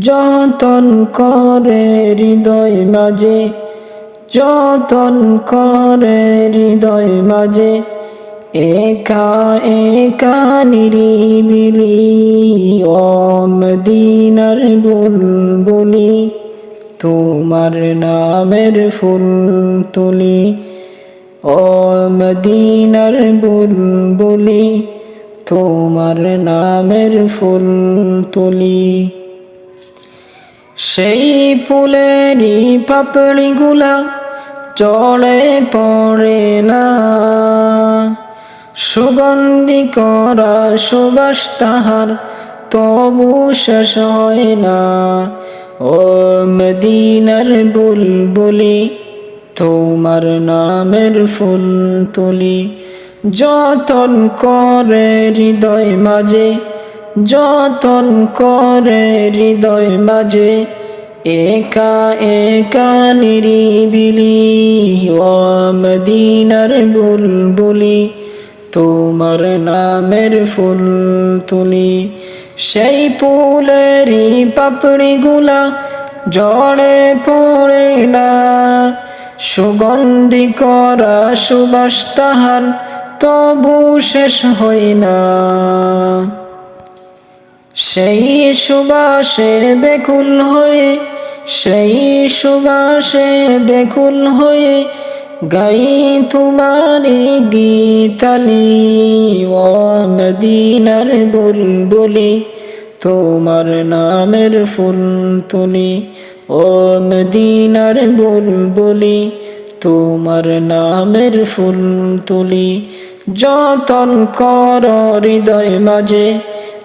যতন করে হৃদয় মাঝে, যতন করে হৃদয় মাঝে, একা একা নিরিবিলি ও মদিনার বুলবুলি, তোমার নামের ফুল তুলি। ও মদিনার বুলবুলি, তোমার নামের ফুল তুলি। সেই ফুলেরই পাপড়িগুলা চড়ে পড়ে না। সুগন্ধি করা সুবাস তাহার তবু শেষ হয় না। ও মদিনার বুলবুলি, তোমার নামের ফুল তুলি যতন করে হৃদয় মাঝে যতন করে হৃদয় মাঝে একা একা নিরিবিলি, ও মদিনার বুলবুলি, তোমার নামের ফুল তুলি। সেই ফুলেরই পাপড়িগুলা জড়ে পড়ে না, সুগন্ধি করা সুবাস তাহার তবু শেষ হয় না। সেই সুবাসে বেকুল হয়ে, সেই সুবাসে বেকুল হয়ে গাই তোমারি গীতালি ও মদিনার বুলবুলি, তোমার নামের ফুল তুলি। ও মদিনার বুলবুলি, তোমার নামের ফুল তুলি। যতন কর হৃদয় মাঝে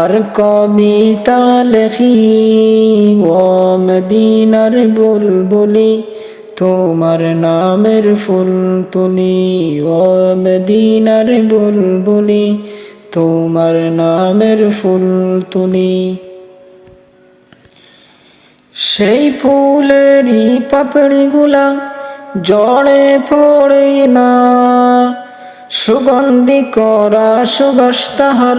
আর কবিতা লেখি ও মদিনার বুলবুলি, তোমার নামের ফুল তুলি ও মদিনার বুলবুলি, তোমার নামের ফুল তুলি। সেই ফুলেরই পাপড়িগুলা জড়ে পড়ে না, সুগন্ধি করা সুবাস তাহার